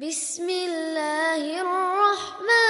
بسم الله الرحمن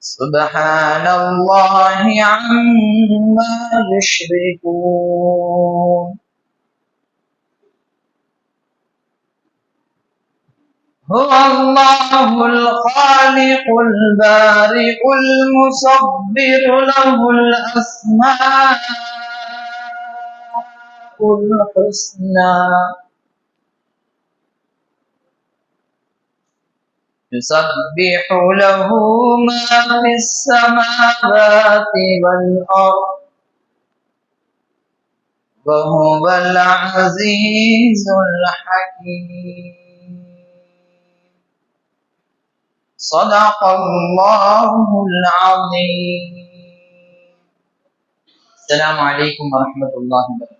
سبحان الله عما يشركون. هو الله الخالق البارئ المصبر له الأسماء الحسنى. يسبح له ما في السماوات والأرض وهو العزيز الحكيم. صدق الله العظيم. السلام عليكم ورحمة الله وبركاته.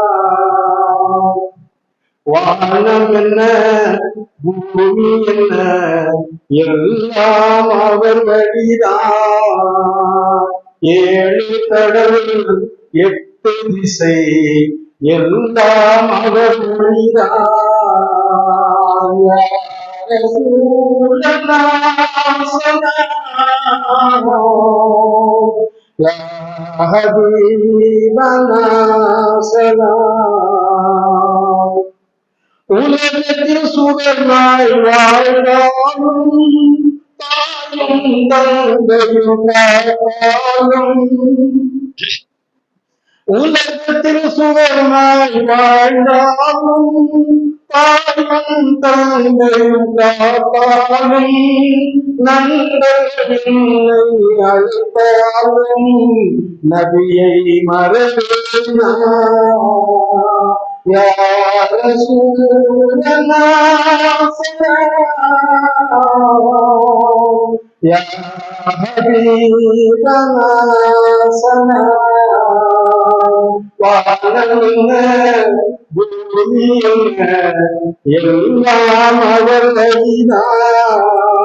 வானம் என்ன பூமி என்ன எல்லாம் அவர் வழிதான். ஏழு கடவுள் எட்டு திசை எல்லாம் அவர் வழிதான். உலகத்தில் சுகமாய் வாழ்ந்தாலும் தாயும் தந்தையும் காப்பாலும் உலகத்தில் சுகமாய் வாழ்ந்தாலும் தாய்மன் தந்தையும் காப்பாலும் நண்பர்கள் அழைத்தாலும் நபியை மறவேனா யார சூழனா யார Hare Rama, Hare Rama, Rama Rama, Hare Rama, Hare Rama, Hare Rama, Hare Rama, Hare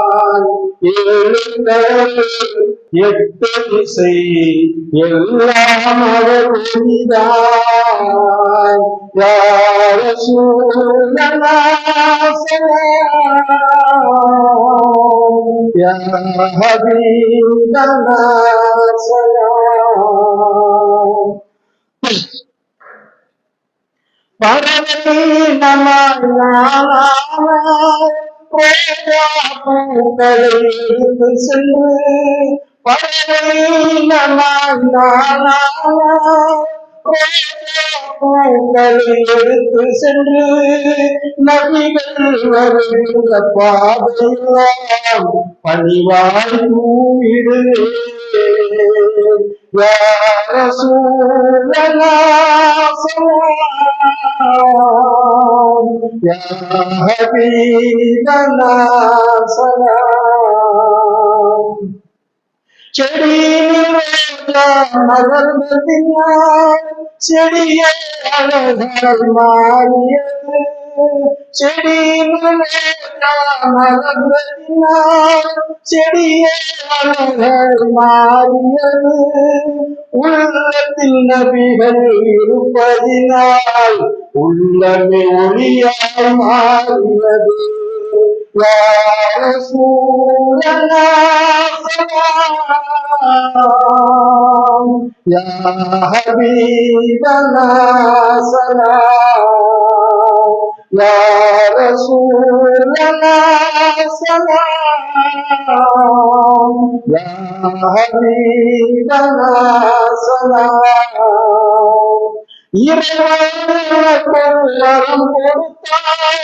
எட்டு திசை எல்லாம் அவர் ஒளிதான் யார சென்று பரவீனமாய் எடுத்து சென்று நபிகள் வருகின்ற பாதையெல்லாம் பணிவாய் தூவிடு Ya Rasul Salam Ya Habib Salam மலர்ந்ததினால் செடியை அழகால் மாறியது. செடியில் மலர்ந்ததினால் செடியை அழகால் மாறியது. உள்ளத்தில் நபிகள் இருப்பதினால் உள்ளமே ஒளியால் மாறியது. يا رسول الله سلام يا حبيبنا سلام يا رسول الله سلام يا حبيبنا سلام இறைவனம் கொடுத்தார்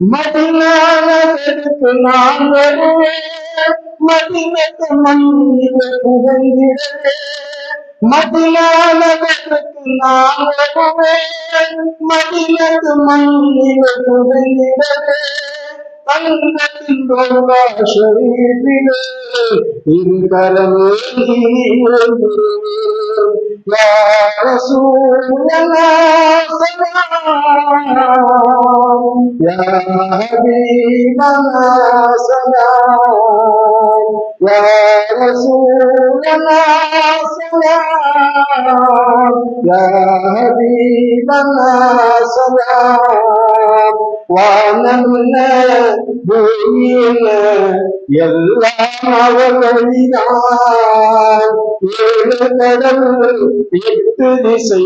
மதினானதற்கு நான் வருவேன் மதினத்து மண்ணில் புகழ்ந்திடவே மதினானதற்கு நான் வருவேன் மதினத்து புகழ்ந்திடவே أنت شريفنا إذ يا رسول الله يا حبيبنا سلام يا الله يا حبيبنا سلام وعلمنا பூமியில எல்லாம் அவர் வழிதான் ஏழு கடல் எட்டு திசை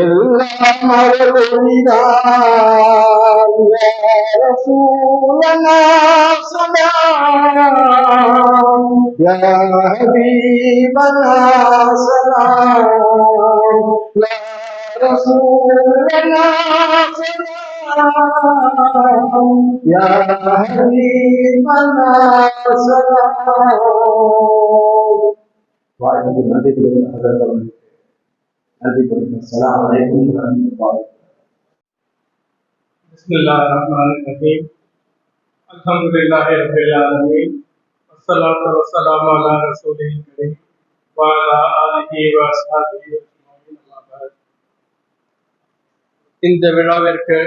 எல்லாம் அவர் வழிதான் யா ரசூலல்லாஹ் சலாம் யா ஹபீபனா சலாம் یا بسم اللہ الرحمن الرحیم الحمدللہ رب العالمین الصلاة والسلام على رسول کریم وعلى آلہ وآصحابہ اجمعین اللہ بارک இந்த விழாவிற்கு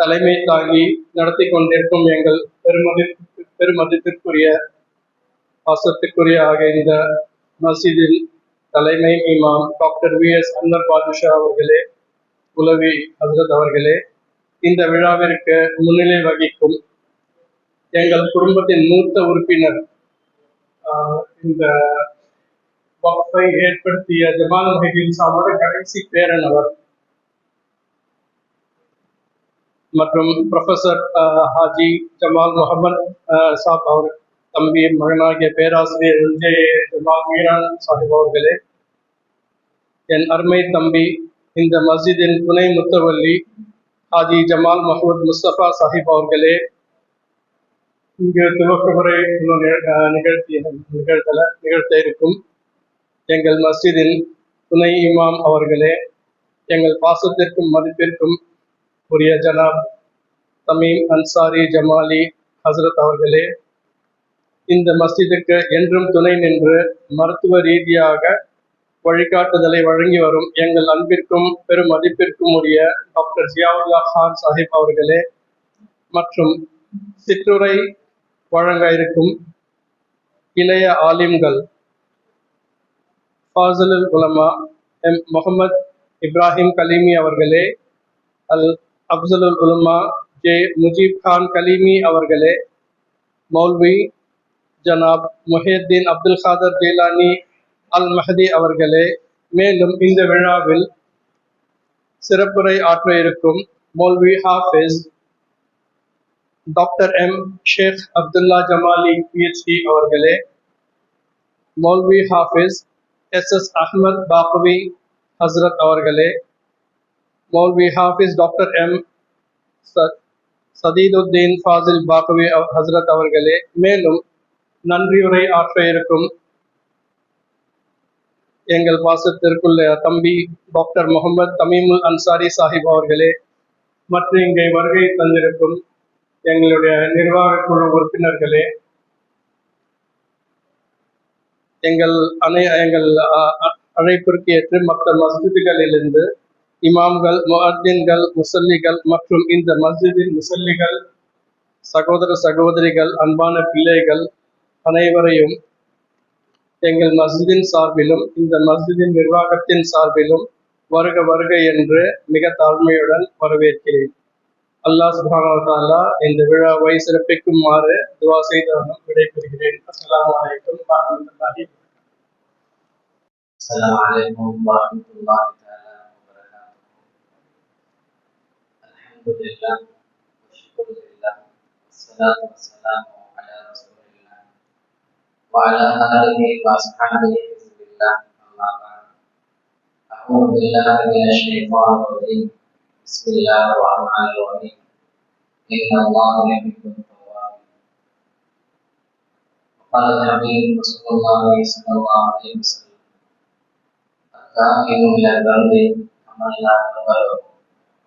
தலைமை தாங்கி நடத்தி கொண்டிருக்கும் எங்கள் பெருமதி பெருமதிப்பிற்குரிய பாசத்துக்குரிய ஆக இந்த மஸ்ஜிதில் தலைமை இமாம் doctor V S Anwar Badusha அவர்களே உலவி ஹசரத் அவர்களே இந்த விழாவிற்கு முன்னிலை வகிக்கும் எங்கள் குடும்பத்தின் மூத்த உறுப்பினர் ஆஹ் இந்த ஏற்படுத்திய ஜமால் மஹிதீன் சாவோட கடைசி பேரன் அவர். மற்றும் ப்ரொஃபசர் ஆஹ், ஹாஜி ஜமால் முகமது ஆஹ், சாப் அவர் தம்பி மகனாகிய பேராசிரியர் எல்ஜே ஜமால் மீரான் சாஹிப் அவர்களே என் அருமை தம்பி இந்த மஸ்ஜிதின் துணை முத்தவல்லி ஹாஜி ஜமால் மஹமூத் முஸ்தபா சாஹிப் அவர்களே இங்கு துவக்கமுறை இன்னும் நிக- ஆஹ் நிகழ்த்தி நிகழ்த்தல நிகழ்த்த இருக்கும். எங்கள் மஸ்ஜிதின் துணை இமாம் அவர்களே எங்கள் பாசத்திற்கும் மதிப்பிற்கும் உரிய ஜனாப் தமீம் அன்சாரி ஜமாலி ஹசரத் அவர்களே இந்த மஸ்ஜிதுக்கு என்றும் துணை நின்று மருத்துவ ரீதியாக வழிகாட்டுதலை வழங்கி வரும் எங்கள் அன்பிற்கும் பெரும் மதிப்பிற்கும் உரிய டாக்டர் ஜியாவுல்லா கான் சாஹிப் அவர்களே மற்றும் சிற்றுரை வழங்க இருக்கும் இளைய ஆலிம்கள் ஃபாசலுல் உலமா எம் முகமது இப்ராஹிம் கலீமி அவர்களே அல் அப்சலுல் உலமா ஜே முஜீப் கான் கலீமி அவர்களே மௌல்வி ஜனாப் முஹியத்தீன் அப்துல் காதர் ஜெயிலானி அல் மஹதி அவர்களே மேலும் இந்த விழாவில் சிறப்புரை ஆற்ற இருக்கும் மௌல்வி Hafiz doctor M Sheikh Abdullah Jamali PhD அவர்களே மௌல்வி ஹாஃபிஸ் எஸ் எஸ் அஹ்மத் பாக்கவி ஹஸ்ரத் அவர்களே மௌல்வி ஹாஃபிஸ் டாக்டர் எம் ச- சதீதுத்தீன் ஃபாசில் பாகவி அவ- ஹஸ்ரத் அவர்களே மேலும் நன்றியுரை ஆற்ற இருக்கும் எங்கள் பாசத்திற்குள்ள தம்பி டாக்டர் முகமது தமீமுல் அன்சாரி சாஹிப் அவர்களே மற்றும் இங்கே வருகை தந்திருக்கும் எங்களுடைய நிர்வாக குழு உறுப்பினர்களே எங்கள் அனை எங்கள் அழைப்பிற்கு ஏற்று மற்ற மஸ்ஜிதுகளிலிருந்து இமாம்கள் முஹத்தின்கள் முசல்லிகள் மற்றும் இந்த மஸ்ஜிதின் முசல்லிகள் சகோதர சகோதரிகள் அன்பான பிள்ளைகள் அனைவரையும் எங்கள் மஸ்ஜிதின் சார்பிலும் இந்த மஸ்ஜிதின் நிர்வாகத்தின் சார்பிலும் வருக வருக என்று மிக தாழ்மையுடன் வரவேற்கிறேன். அல்லாஹ் சுபானா இந்த விழாவை சிறப்பிக்குமாறு துவா செய்து விடைபெறுகிறேன். அஸ்லாம் வலைக்கம் வரமத்துல்லாஹி அஸ்லாம் வலைக்கம் வரமத்துல்லாஹி الحمد لله والشكر لله والصلاة والسلام على رسول الله وعلى آله وأصحابه حزب الله أما بعد أعوذ بالله من الشيطان الرجيم بسم الله الرحمن الرحيم إن الله يحب التوابين وقال الحبيب رسول الله صلى الله عليه وسلم الداخل إلى البرد كما لا تغير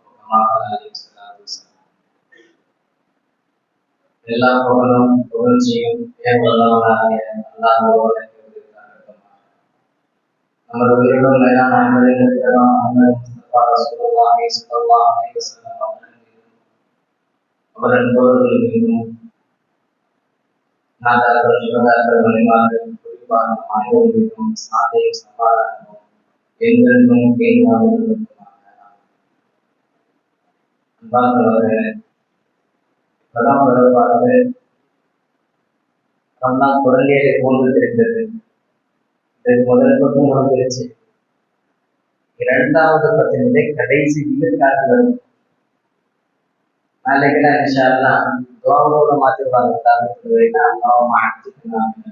وكما قال எல்லா புகழும் புகழ்ச்சியும் ஏவல்லவனாகிய நமது உயிரிலும் மேலான முஸ்தபா அவரின் மீதும் குறிப்பாக மீதும் இப்பதான் ஒரு பார்த்து ரம்தான் போன்று தெரிந்தது இது முதல் பக்கம் முடிஞ்சிருச்சு இரண்டாவது பத்தினுடைய கடைசி விழுக்காட்டு வரும். நாளைக்கெல்லாம் இன்ஷால்லா துவாவோட மாத்திருவாங்க தாக்கத்துனா அம்மாவை மாற்றிக்கிறாங்க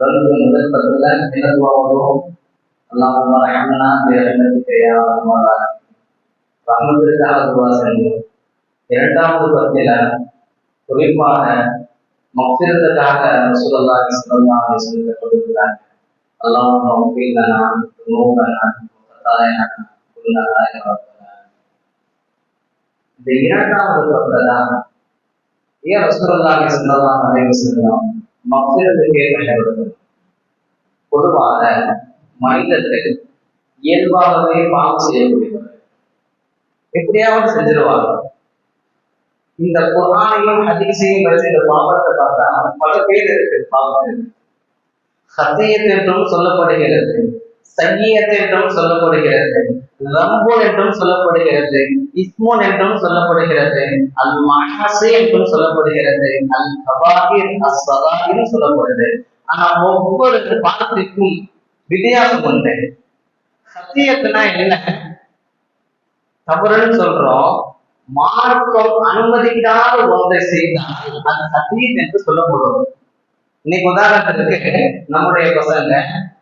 தொடர்ந்து முதல் பத்துல என்ன துவா வரும் அல்லாஹ் துவா செஞ்சோம் இரண்டாவது பத்தில குறிப்பாக மஃபிரத்துக்காக ரசூலுல்லாஹி ஸல்லல்லாஹு அலைஹி கொடுக்கிறாங்க அல்லாஹ் மஃபிர் லனா துனூபனா வகதாயனா இந்த இரண்டாவது பத்தில ஏன் ரசூலுல்லாஹி ஸல்லல்லாஹு அலைஹி வஸல்லம் மஃபிரத்துக்கே பயன்படுத்தும் பொதுவாக மனிதர்கள் இயல்பாகவே பாவம் செய்யக்கூடியவர்கள். எப்படியாவது செஞ்சிருவாங்க. இந்த குரானையும் ஹதீஸையும் வச்சு இந்த பாவத்தை பார்த்தா பல பேர் இருக்கு. பாவம். ஹத்தியத் என்றும் சொல்லப்படுகிறது. சங்கியத் என்றும் சொல்லப்படுகிறது. லம்போன் என்றும் சொல்லப்படுகிறது. இஸ்மோன் என்றும் சொல்லப்படுகிறது. அல் மஹாசே என்றும் சொல்லப்படுகிறது. அல் கபாகிர் அஸ் சொல்லப்படுது ஆனா ஒவ்வொரு பாடத்திற்கும் வித்தியாசம் உண்டு. சத்தியத்துனா என்ன? தவறுன்னு சொல்றோம். மார்க்கம் அனுமதிக்காத ஒன்றை செய்தால் அது சத்தியம் என்று சொல்லப்படுவது இன்னைக்கு உதாரணத்துக்கு நம்முடைய பசங்க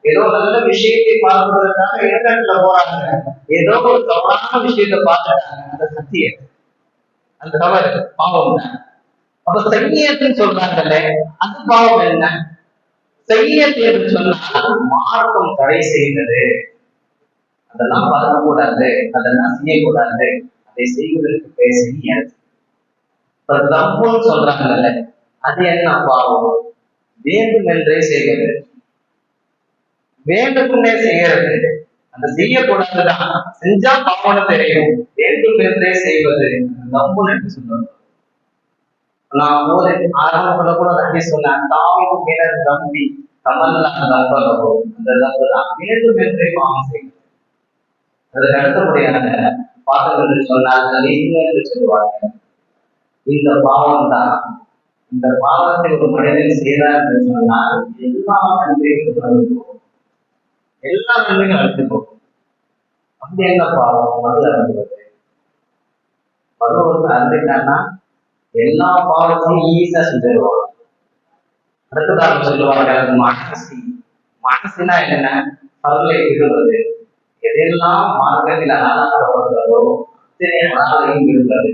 ஏதோ நல்ல விஷயத்தை பார்ப்பதற்காக இன்டர்நெட்ல போறாங்க. ஏதோ ஒரு தவறான விஷயத்தை பார்த்துட்டாங்க. அந்த சத்தியம். அந்த தவறு பாவம் தான். அப்ப சையத்துன்னு சொல்றாங்கல்ல அது பாவம் என்ன? செய்யத் என்று சொன்னால் மார்க்கம் தடை செய்தது. அதெல்லாம் பார்க்கக்கூடாது. அதெல்லாம் செய்யக்கூடாது. அதை செய்வதற்கு பேர் தப்புன்னு சொல்றாங்கல்ல அது என்ன பாவம் வேண்டும் என்றே செய்வது. வேண்டும்னே செய்யறது. அந்த செய்யக்கூடாதுதான். செஞ்சா பாவம்னு தெரியும். வேண்டும் என்றே செய்வது. தப்புன்னு என்று சொல்றது? நான் போது ஆரம்பத்துல கூட நம்பி சொன்னேன் தாவும் பிறர் தம்பி கமல்லா நம்பலோ அந்த தப்பு தான். வேண்டும் என்றே பாவம் செய்யும் அதற்கு அடுத்தபடியான பாதம் என்று சொன்னால் என்று சொல்லுவாங்க. இந்த பாவம் தான் இந்த பாவத்தை ஒரு மனிதன் செய்தார் என்று சொன்னால் எல்லா நன்மையும் அழிந்து போகும் எல்லா நன்மையும் அழைத்து போகும் அப்படி என்ன பாவம்? மது அருந்துவது மது வந்து அருந்துட்டான்னா எல்லா பாவத்தையும் ஈஸியா செஞ்சிருவாங்க. அடுத்ததாக சொல்லுவாங்க மனசி. மனசுனா என்ன பருளை விடுவது. எதெல்லாம் மார்க்கத்தில் அனாதாக்கப்படுகிறதோ அத்தனை அனாதையும் விடுவது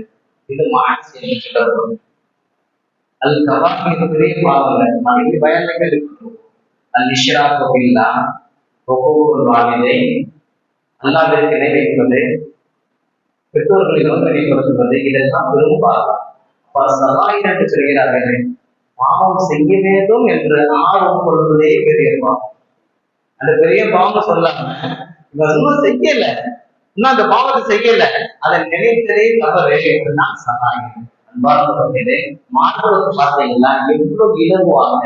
இது மாற்றி என்று சொல்லப்படும் அது கவாக்கு பெரிய பாவங்கள் மனைவி பயன்கள் இருக்கணும் அல் இஷ்ரா கோவில்லா ஒவ்வொரு வானிலை அல்லாவிற்கு நினைவைப்பது பெற்றோர்களிடம் நினைவுபடுத்துவது இதெல்லாம் பெரும் பாவம் சகாயம் என்று சொல்கிறார்கள் பாவம் செய்ய வேண்டும் என்று ஆர்வம் கொள்வதே பெரிய பாவம் அந்த பெரிய பாவம் சொல்லாம செய்யல. இன்னும் அந்த பாவத்தை செய்யல. அதை நினைத்ததே தவறு என்று நான் சகாயம். அன்பார்ந்தவர்களே மாற்றத்தை பார்த்தீங்கன்னா எவ்வளவு இலகுவாக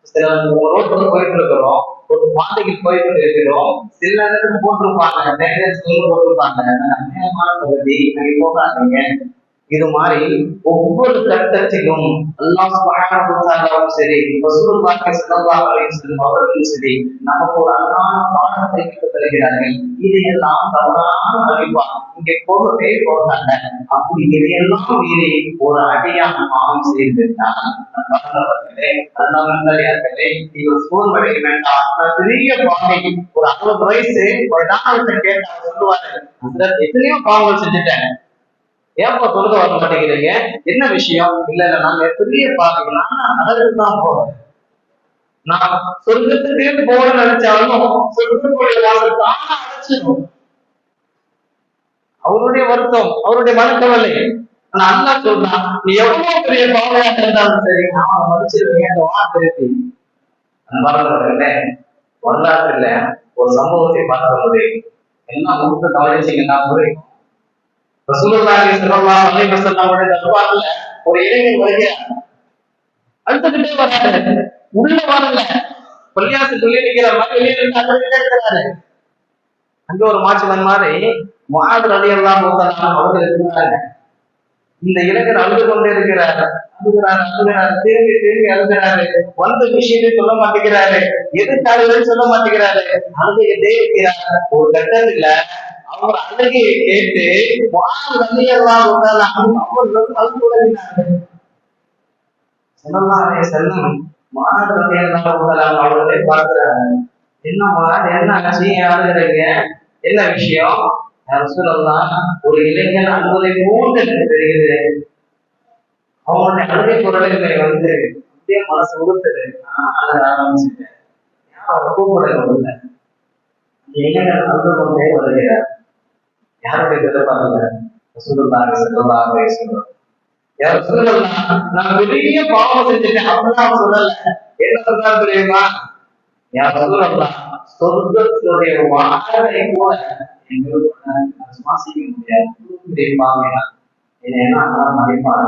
சில ரோட்ல போயிட்டு இருக்கிறோம் ஒரு பாதைக்கு போயிட்டு இருக்கிறோம் சில நேரத்துக்கு போட்டிருப்பாங்க போட்டிருப்பாங்க. அநேகமான பகுதி அங்கே போகாதீங்க. இது மாதிரி ஒவ்வொரு கட்டத்திலும் அல்லாஹ் சுபஹானஹு வ தஆலாவும் சரி ரசூலுல்லாஹி ஸல்லல்லாஹு அலைஹி வஸல்லம் அவர்களும் சரி நமக்கு ஒரு அழகான பாடத்தை கற்றுத் தருகிறார்கள். இதையெல்லாம் தவறான அறிவா இங்கே போகவே போகிறாங்க அப்படி இதையெல்லாம் மீறி ஒரு அடியாக பாவம் செய்துவிட்டால் அன்பார்ந்தவர்களே அல்லாஹர்களே நீங்கள் சோர்வடைய வேண்டாம். நான் பெரிய பாவை ஒரு அறுபது வயசு ஒரு டாக்டர் கேட்டு சொல்லுவாரு. எத்தனையோ பாவங்கள் செஞ்சுட்டேன். ஏப்பா தொழுக வர மாட்டேங்கிறீங்க? என்ன விஷயம்? இல்ல இல்ல நாங்க பெரிய பாவிகள். நான் நரகத்துக்கு தான் போவேன் நான் சொர்க்கத்துக்கே போகணும்னு நினைச்சாலும் சொர்க்கத்துக்குரிய வாசல் தானா அடைச்சிடும் அவருடைய வருத்தம் அவருடைய மனக்கவலை ஆனா அண்ணா சொல்றான் நீ எவ்வளவு பெரிய பாவையா இருந்தாலும் சரி நான் மதிச்சிருவேன் அந்த வார்த்தை அன்பார்ந்தவர்களே வரலாற்றுல ஒரு சம்பவத்தை பார்க்கும்போது என்ன முழுக்க கவனிச்சீங்கன்னா புரியும் ரசூலுல்லாஹி ஸல்லல்லாஹு அலைஹி வஸல்லமுடைய தர்பார்ல ஒரு இளைஞன் வருகிறார். அழுத்துக்கிட்டே வராரு. உள்ள வரல. பள்ளியாசு சொல்லி நிக்கிற மாதிரி வெளியே இருந்து இருக்கிறாரு. அங்க ஒரு மாச்சுவன் மாதிரி முகாது அலி எல்லாம் அவர்கள் இருக்கிறாங்க. இந்த இளைஞர் அழுது கொண்டே இருக்கிறார். அழுகிறார் அழுகிறார் திரும்பி திரும்பி அழுகிறாரு. வந்த விஷயத்தை சொல்ல மாட்டேங்கிறாரு. எதுக்காக சொல்ல மாட்டேங்கிறாரு. அழுதுகிட்டே இருக்கிறார். ஒரு கட்டத்துல அவங்க அழகியை கேட்டு முகாது அலி எல்லாம் அவர்கள் அழுது தொடங்கினார்கள் செல்லல்லாரே செல்லம். அவர்களே பார்க்கிறாங்க என்னம்மா என்ன ஆச்சு ஏன் என்ன விஷயம்? சொல்லலாம் ஒரு இளைஞன் அழுவதை போன்று எனக்கு தெரியுது. அவனுடைய அழுகை குரலுங்களை வந்து அப்படியே மனசு உறுத்துது நான் அழக ஆரம்பிச்சுட்டேன். யாரும் அவரை இளைஞன் அழுது கொண்டே வருகிறார். யாருடைய எதிர்பார்க்கல ரசூலுல்லாஹி ஸல்லல்லாஹு அலைஹி வஸல்லம். யார் நான் பெரிய பாவம் செஞ்சுட்டேன். அப்படிலாம் சொல்லல. என்ன சொல்றாரு தெரியுமா? யார் சொல்லலாம் சொர்க்கத்துடைய வாழை கூட எங்களுக்கு சுவாசிக்க முடியாது. தெரியுமா என்ன? அல்லாஹ் மதிப்பானா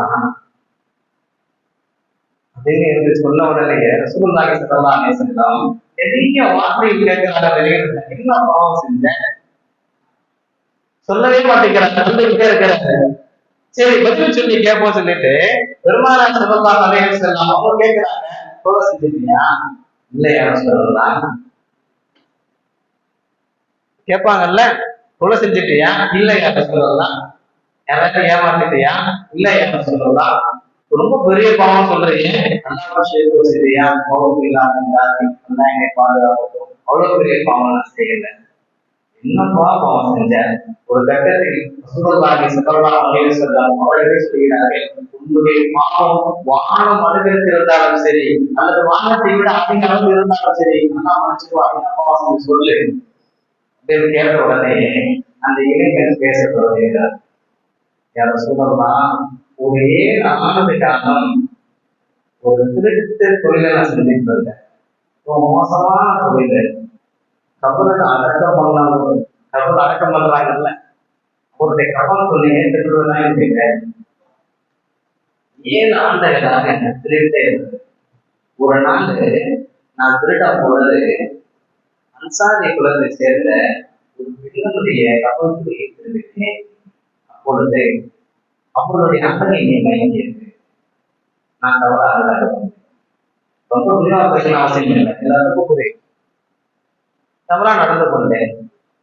அப்படின்னு என்று சொன்ன உடனே ரசூலுல்லாஹி ஸல்லல்லாஹு அலைஹி வஸல்லம் நிறைய வார்த்தைகள் கேட்கிறாங்க வெளியில என்ன பாவம் செஞ்சேன்? சொல்லவே மாட்டேங்கிறாங்க சொல்லிக்கிட்டே இருக்கிறாங்க சரி பதில் சொல்லி கேட்போம் சொல்லிட்டு பெருமானா ஸல்லல்லாஹு அலைஹி வஸல்லம் அவங்க கேட்கிறாங்க தொலை செஞ்சிட்டியா இல்லையா சொல்லலாம் கேட்பாங்கல்ல? கொலை செஞ்சுட்டியா? இல்ல யார சொல்லலாம் யாராச்சும் ஏமாத்திட்டியா? இல்ல யார சொல்லலாம் ரொம்ப பெரிய பாவம் சொல்றீங்க. நல்லா சேர்த்து வச்சிருக்கியா கோபம் இல்லாம என்னை பாதுகாக்கட்டும் அவ்வளவு பெரிய பாவம் நான் செய்யல. இன்னும் பாவம் செஞ்ச ஒரு கட்டத்தில் சுகர்வாகி சுகர்வா அப்படின்னு சொல்றாங்க அவர்களே சொல்கிறார்கள்? உன்னுடைய பாவம் வானம் அணுகிறது இருந்தாலும் சரி அல்லது வானத்தை விட அதிக அளவு இருந்தாலும் சரி நல்லா மனுஷன் என்ன சொல்லு. அப்படின்னு கேட்ட உடனே அந்த இளைஞன் பேச தொடங்குகிறார் யார சொல்லலாம் ஒரே நாலு காலம் ஒரு திருட்டு தொழிலை நான் செஞ்சுட்டு இருந்தேன் ரொம்ப மோசமான தொழில் கபலுக்கு அடக்கம் பண்ணலாம் கபல் அடக்கம் பண்றாங்கல்ல. ஒருடைய கபல் சொல்லி ஏற்றுக்கிறதுனா இருக்கேன் ஏழு ஆண்டுகளாக திருட்டே இருந்தது? ஒரு நாள் நான் திருட்டா போனது அன்சாரி குலத்தை சேர்ந்த ஒரு பெண்ணுடைய கபலுக்கு திருவிட்டேன் அப்பொழுது அவர்களுடைய அகனை நீ மயங்கியது நான் தவறாக ரொம்ப விரிவாக அவசியம் இல்லை. எல்லாருக்கும் புரியும். தவறா நடந்து கொண்டேன்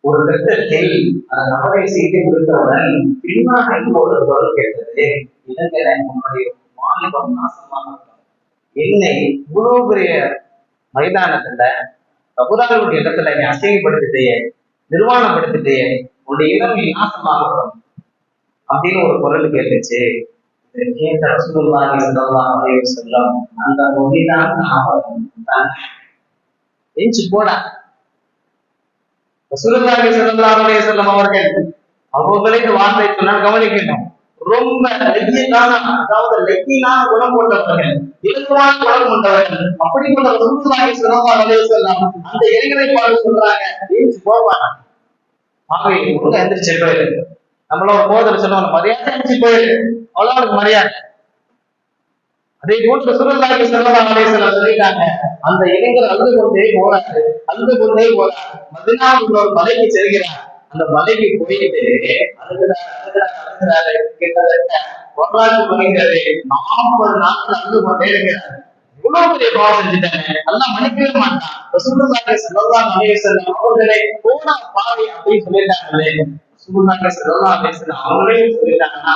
ஒரு கட்டத்தில் அந்த நபரை செய்து கொடுத்தவுடன் பின்னாடி ஒரு குரல் கேட்டது. இளைஞர் உன்னுடைய வாலிபம் நாசமாக என்னை இவ்வளவு பெரிய மைதானத்துல கபுராளுடைய இடத்துல நீ அசிங்கப்படுத்திட்டே நிர்வாணப்படுத்திட்டே உன்னுடைய இளமை நாசமாகட்டும் அப்படின்னு ஒரு குரல் கேட்டுச்சு. கேட்ட ரசூலுல்லாஹி ஸல்லல்லாஹு அலைஹி வஸல்லம் அந்த மொழிதான் நான் எஞ்சி போடா. ரசூலுல்லாஹி ஸல்லல்லாஹு அலைஹி வஸல்லம் அவர்கள் அவர்களே இந்த வார்த்தை சொன்னால் கவனிக்கணும். ரொம்ப லெக்கியனான அதாவது லெக்கியனான குணம் கொண்டவர்கள் இலக்குவான குணம் கொண்டவர்கள் அப்படிப்பட்ட ரசூலுல்லாஹி ஸல்லல்லாஹு அலைஹி வஸல்லம் அந்த இளைஞரை பாடு சொல்றாங்க எஞ்சி போவாங்க ஆகவே ஒழுங்கா எந்திரிச்சு போயிரு நம்மள ஒரு போதல் சொல்லுவாங்க மரியாதை எந்திரிச்சு போயிரு. அவ்வளவு அவனுக்கு மரியாதை. அதே போன்று சுருந்தாக்கி செல்லலாம் சொல்லிட்டாங்க அந்த இளைஞர் அழுது கொண்டே போறாரு அழுது கொண்டே போறார். மதினாவில் ஒரு மலைக்கு செல்கிறார். அந்த மலைக்கு போயிட்டு அழுகிறார் அழுகிறார் அழுகிறாரு கிட்டத்தட்ட வரலாற்று வருகிறது நாற்பது நாட்கள் அழுது கொண்டே இருக்கிறார். இவ்வளவு பெரிய பாவம் செஞ்சுட்டாங்க. எல்லாம் மன்னிக்கவே மாட்டான். ரசூலுல்லாஹி ஸல்லல்லாஹு அலைஹி வஸல்லம் அவர்களே போனா பாவி அப்படின்னு சொல்லிட்டாங்களே. ரசூலுல்லாஹி ஸல்லல்லாஹு அலைஹி வஸல்லம் அவங்களே சொல்லிட்டாங்கன்னா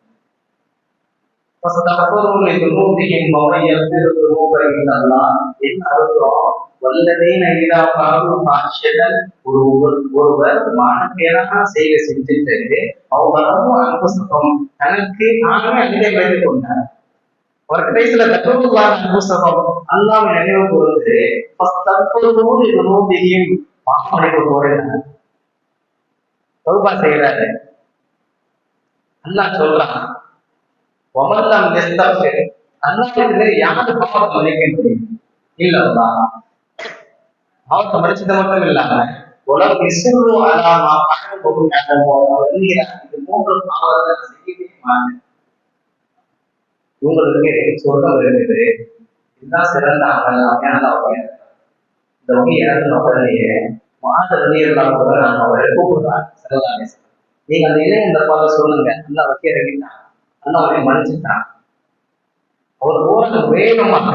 فاستغفروا لذنوبهم ومن يغفر الذنوب إلا الله إن أردوا والذين إذا فعلوا فاحشة ஒருவர் ஒருவர் மானக்கேடான செய்ய செஞ்சுட்டு அவ்வளவு அன்புசகம் தனக்கு நானே அதிலே வைத்துக் கொண்டார் ஒரு கடைசியில தத்துவமான புஸ்தகம் அல்லாம நினைவு கூர்ந்து தற்போது இது நோம்பியும் பாவனைக்கு போறேன் சௌபா செய்யறாரு அல்லாஹ் சொல்றான் ஒமல்லாம் நெஸ்தப்சு அல்லாஹ்விடத்துல யாரு பாவத்தை மன்னிக்க முடியும் பாவத்தை மன்னிச்சது மட்டும் இல்லாம உலகம் இசுரு அலாமா பணம் போகும் இது மூன்று பாவத்தை செய்யவே மாட்டேன் உங்களுக்கு சொர்க்கம் இருக்குது இதுதான் சிறந்த அமல் அப்படியான இந்த வகை இறந்து உடனேயே மாத வெளியெல்லாம் கூட நான் அவரை கூப்பிடுறான் செல்லலாமே நீங்க அந்த இளைய இந்த பார்த்து சொல்லுங்க நல்லா வைக்க இறங்கிட்டான் அந்த அவரை மன்னிச்சுட்டான் அவர் போறது வேகமாக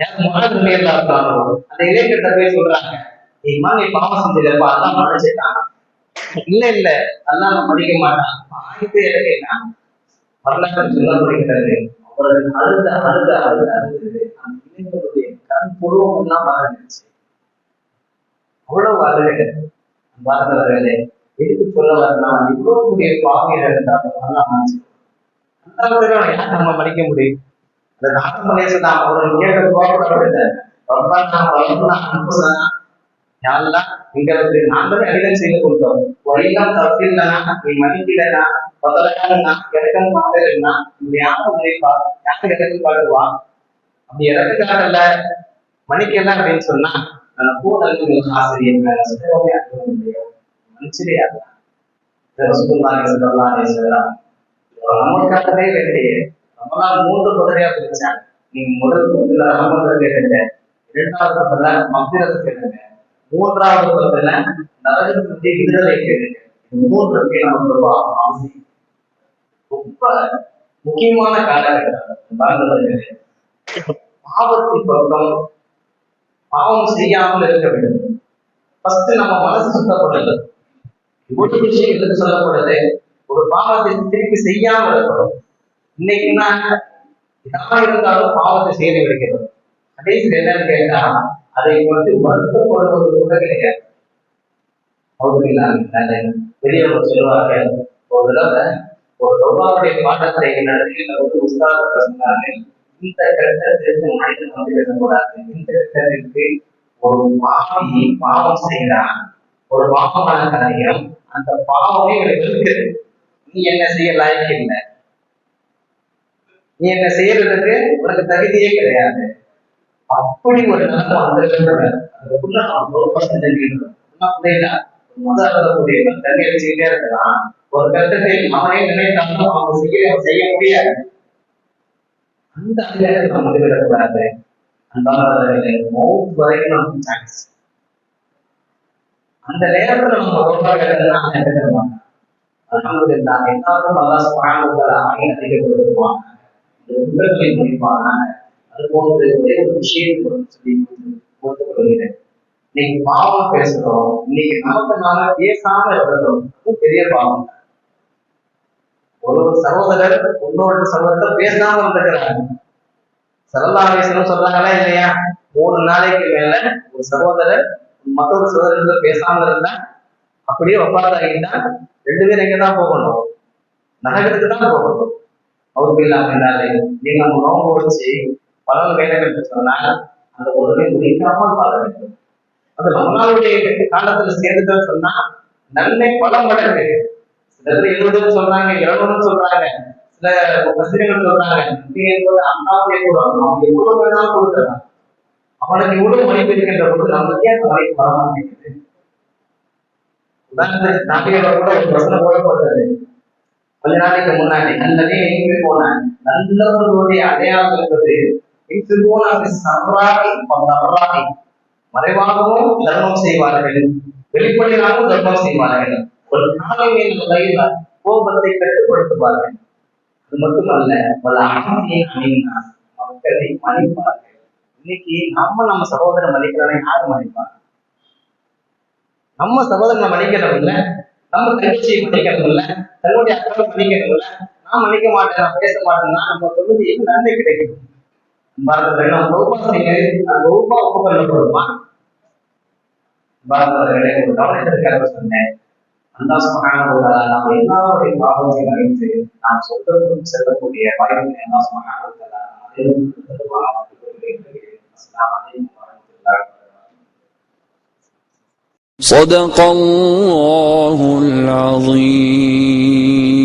எனக்கு மாத வெளியெல்லாம் இருக்காங்களோ அந்த இளைஞர்கிட்ட போய் சொல்றாங்க நீமா நீ பாவம் செஞ்சிருப்பா அதான் மன்னிச்சுட்டான் இல்ல இல்ல அதான் மன்னிக்க மாட்டான். ஆயிரத்தி இறங்கிட்டான் வரலாற்று சொல்லப்படுகிறது அவர்கள் அழுத அழுத அழுத அழுது அந்த இளைஞருடைய கண் புருவம் எல்லாம் மறந்துச்சு அவ்வளவு அழுக பார்த்தவர்களே எதுக்கு சொல்ல வரலாம் இவ்வளவு பெரிய பாவியர் இருந்தாலும் அந்த அளவுக்கு நம்ம மன்னிக்க முடியும்? அந்த நாட்டு மலேசு தான் கேட்ட கோபப்படுறது யாரெல்லாம் எங்களுக்கு நாங்கள் செய்து கொடுத்தோம். வழியிலும் தப்பில்லனா நீ மதிக்கலனா பதறனா இறக்கம் காட்டலன்னா நீ யாரும் மன்னிப்பா? யாரும் இறக்கம் காட்டுவா அப்படி இறக்கம் காட்டல மன்னிக்கல அப்படின்னு சொன்னா நான் கூட ஆசிரியர் மேல சுத்தமே அர்த்தம் இல்லையோ? மன்னிச்சிடே யாருலாம் ரசூலுல்லாஹி ஸல்லல்லாஹு அலைஹி நமக்காகவே வேண்டிய நம்மளாம் மூன்று பகுதியா பிரிச்சாங்க. நீங்க முதல் பகுதியில ரமணத்தை கேட்டுங்க இரண்டாவது பகுதியில மந்திரத்தை கேட்டுங்க மூன்றாவது பகுதியில நரகத்தினுடைய விடுதலை கேட்டுங்க மூன்று மூன்றுக்கு நம்ம ரொம்ப அவசியம் ரொம்ப முக்கியமான காலகட்டம் பாருங்கள் பாவத்தின் பக்கம் பாவம் செய்யாமல் இருக்க வேண்டும். ஃபர்ஸ்ட் நம்ம மனசு சுத்தப்படுது ஒரு விஷயம் எதுக்கு சொல்லப்படுது? ஒரு பாவத்தை திருப்பி செய்யாம இருக்கணும். இன்னைக்கு நான் எதா இருந்தாலும் பாவத்தை செய்து விடுகிறோம் கடைசியில் என்னன்னு கேட்டா அதை வந்து கொள்வது கூட கிடையாது. அவர்கள் பெரியவர் சொல்லுவாங்க ஒரு தடவை ஒரு தொபாவுடைய பாடத்தை நடத்தி ஒரு உஸ்தாத சொன்னாங்க இந்த கட்டத்திற்கு மனிதன் வந்து விடக்கூடாது இந்த கட்டத்திற்கு ஒரு பாவி பாவம் செய்கிறான். ஒரு பாவமான காரியம் அந்த பாவமே இவனுக்கு நீ என்ன செய்ய லாய்க்கு இல்லை நீ என்ன செய்யறதுக்கு உனக்கு தகுதியே கிடையாது. அப்படி ஒரு நிலத்தை வந்திருக்கின்ற அதுக்குள்ள நம்ம ஒரு பர்சன்டேஜ் தண்ணி இருக்கலாம். ஒரு கட்டத்தில் அவனே நினைத்தாலும் அவன் செய்ய செய்ய முடியாது. அந்த அதிகாரத்தை நம்ம முடிவிடக்கூடாது அந்த மவுத் வரைக்கும் நமக்கு சான்ஸ் அந்த நேரத்துல நம்ம உருவாக்கலாம் அந்த எல்லாரும் அல்லாஹ் சுப்ஹானஹு வ தஆலா ஆகிய இந்த குற்றங்களை முடிப்பாங்க அது ஒரே ஒரு விஷயத்தை சொல்லி கொடுத்துக்கொள்கிறேன். இன்னைக்கு பாவம் பேசுறோம். இன்னைக்கு நமக்கு நாம பேசாம இருக்கிறோம் அது பெரிய பாவம். ஒரு சகோதரர் இன்னொரு சகோதரர் பேசாம இருந்துக்கிறாங்க. சரலாவேசனம் சொல்றாங்களா இல்லையா? மூணு நாளைக்கு மேல ஒரு சகோதரர் மற்றொரு சகோதரர் பேசாம இருந்தா அப்படியே ஒப்பாத்தாகிட்டா ரெண்டு பேரும் எங்க தான் போகணும்? நரகத்துக்கு தான் போகணும். அவருக்கு இல்லாம இருந்தாலே நீங்க நம்ம நோம்பு வச்சு பலன் வேலைகள் சொன்னால் அந்த உடனே முடிக்காமல் பாட வேண்டும். அது நம்மளுடைய காலத்துல சேர்ந்துதான் சொன்னா நன்மை பலம் மடங்கு சில பேர் எழுபதுன்னு சொல்றாங்க எழுநூறுன்னு சொல்றாங்க. சில பிரச்சனைகள் சொல்றாங்க என்பது அண்ணாவுடைய கூட அவங்க எவ்வளவு வேணாலும் கொடுக்கலாம் அவனுக்கு இவ்வளவு மதிப்பு இருக்கின்ற பொழுது நமக்கு ஏன் மதிப்பு வர மாட்டேங்குது. உதாரணத்துக்கு நகையோட கூட ஒரு வசனம் போடப்பட்டது கொஞ்ச நாளைக்கு முன்னாடி நல்லதே எங்கே போனான்? நல்லவர்களுடைய அடையாளம் என்பது இங்கு போன சர்ராகி சர்ராகி மறைவாகவும் தர்மம் செய்வார்கள். வெளிப்படையாகவும் தர்மம் செய்வார்கள். ஒரு காலையில் வகையில் கோபத்தை கட்டுப்படுத்துவார்கள். அது மட்டுமல்ல பல அமைதியை அணியினார் மக்களை மன்னிப்பார்கள். இன்னைக்கு நம்ம நம்ம சகோதரன் மன்னிக்கிறவனை யாரு மன்னிப்பாங்க? நம்ம சகோதரனை மன்னிக்கிறோம் இல்லை நம்ம தங்கச்சியை மன்னிக்கிறோம் இல்லை தன்னுடைய அக்கறை மன்னிக்கிறோம் இல்லை நான் மன்னிக்க மாட்டேன் நான் பேச மாட்டேன்னா நம்ம தொகுதி நன்மை கிடைக்கும். பாரதத்தில் நம்ம ரூபா செய்ய அந்த ரூபா ஒப்புக்கொள்ளப்படுமா ஒரு கவனத்திற்காக சொன்னேன். அல்லா சுமகான நாம் எல்லாருடைய அறிந்து நாம் செல்லக்கூடிய வாய்ப்பை அல்லா சுமகான صدق الله العظيم.